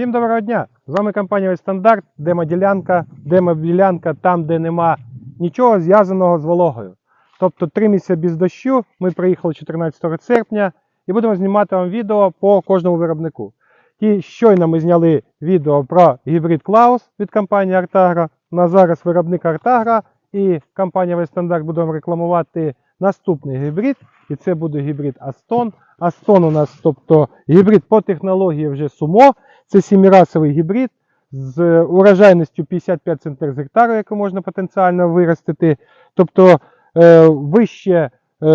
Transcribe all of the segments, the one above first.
Всім доброго дня! З вами компанія Стандарт, демоділянка, демоділянка там, де нема нічого зв'язаного з вологою. Тобто три місяці без дощу. Ми приїхали 14 серпня і будемо знімати вам відео по кожному виробнику. І щойно ми зняли відео про гібрид Клаус від компанії Артагра. На зараз виробник Артагра і компанія Вестандарт будемо рекламувати наступний гібрид. І це буде гібрид Астон. Астон у нас, тобто гібрид по технології вже сумо. Це сімірасовий гібрид з урожайністю 55 центнер з гектару, яку можна потенціально виростити. Тобто е, вище е,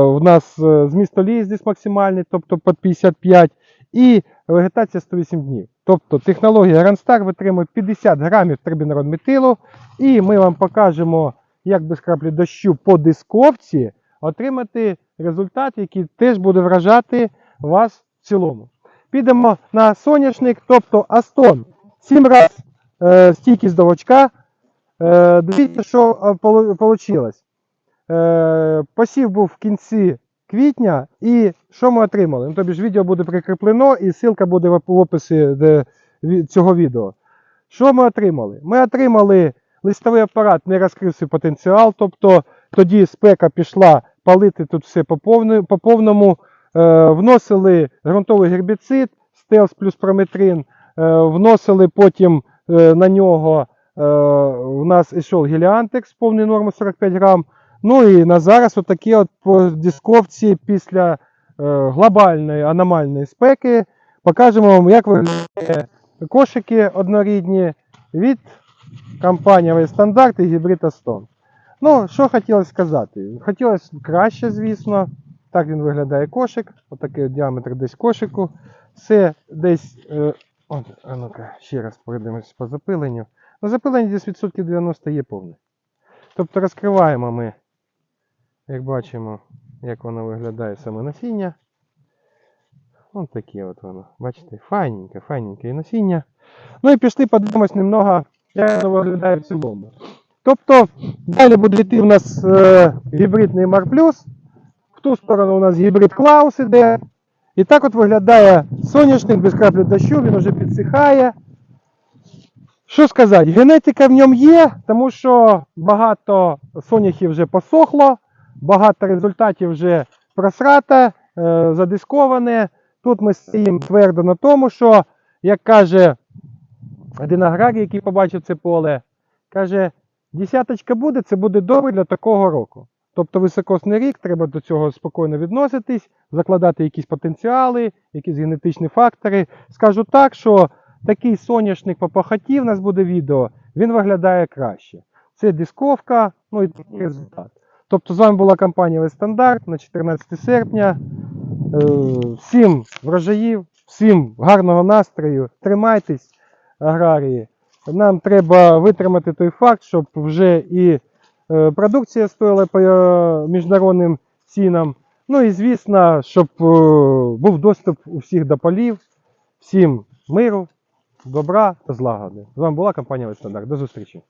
у нас е, зміст олії максимальний, тобто під 55, і вегетація 108 днів. Тобто технологія Грандстар витримує 50 грамів трибінродметилу, і ми вам покажемо, як без краплі дощу по дисковці отримати результат, який теж буде вражати вас в цілому. Підемо на соняшник, тобто Астон. 7 разів е, стійкість до очка. Е, дивіться, що вийшло. Е, посів був в кінці квітня, і що ми отримали? Ну, тобі ж відео буде прикріплено, і ссылка буде в описі де, цього відео. Що ми отримали? Ми отримали листовий апарат, не розкрив свій потенціал, тобто тоді спека пішла палити тут все по повному. Е, вносили ґрунтовий гербіцид, стелс плюс прометрин, е, вносили потім е, на нього у нас ішов геліантекс, повний норми 45 грам. Ну і на зараз отакі от по дисковці після глобальної аномальної спеки покажемо вам, як виглядають кошики однорідні від компанії Стандарт і гібрид Астон. Ну, що хотілося сказати? Хотілося краще, звісно. Так він виглядає кошик. Отакий от діаметр десь кошику. Це десь. Е, от, ну-ка, ще раз пройдемось по запиленню. На запиленні десь відсотків 90 є повне. Тобто розкриваємо ми, як бачимо, як воно виглядає саме насіння. Ось таке от воно. Бачите, файненьке, файненьке і насіння. Ну і пішли подивимось немного, як воно виглядає в цілому. Тобто, далі буде йти у нас е, гібридний Mar Plus. Ту сторону у нас гібрид Клаус іде. І так от виглядає соняшник без краплі дощу, він вже підсихає. Що сказати, генетика в ньому є, тому що багато соняхів вже посохло, багато результатів вже просрате, задисковане. Тут ми стоїмо твердо на тому, що, як каже один аграрій, який побачив це поле, каже, десяточка буде, це буде добре для такого року. Тобто високосний рік, треба до цього спокійно відноситись, закладати якісь потенціали, якісь генетичні фактори. Скажу так, що такий соняшник по пахоті, в нас буде відео, він виглядає краще. Це дисковка, ну і результат. Тобто з вами була компанія Вестандарт на 14 серпня. Е, Всім врожаїв, всім гарного настрою, тримайтесь, аграрії. Нам треба витримати той факт, щоб вже і продукція стоїла по е, міжнародним цінам. Ну і звісно, щоб е, був доступ у всіх до полів. Всім миру, добра та злагоди. З вами була компанія Вестандарт. До зустрічі.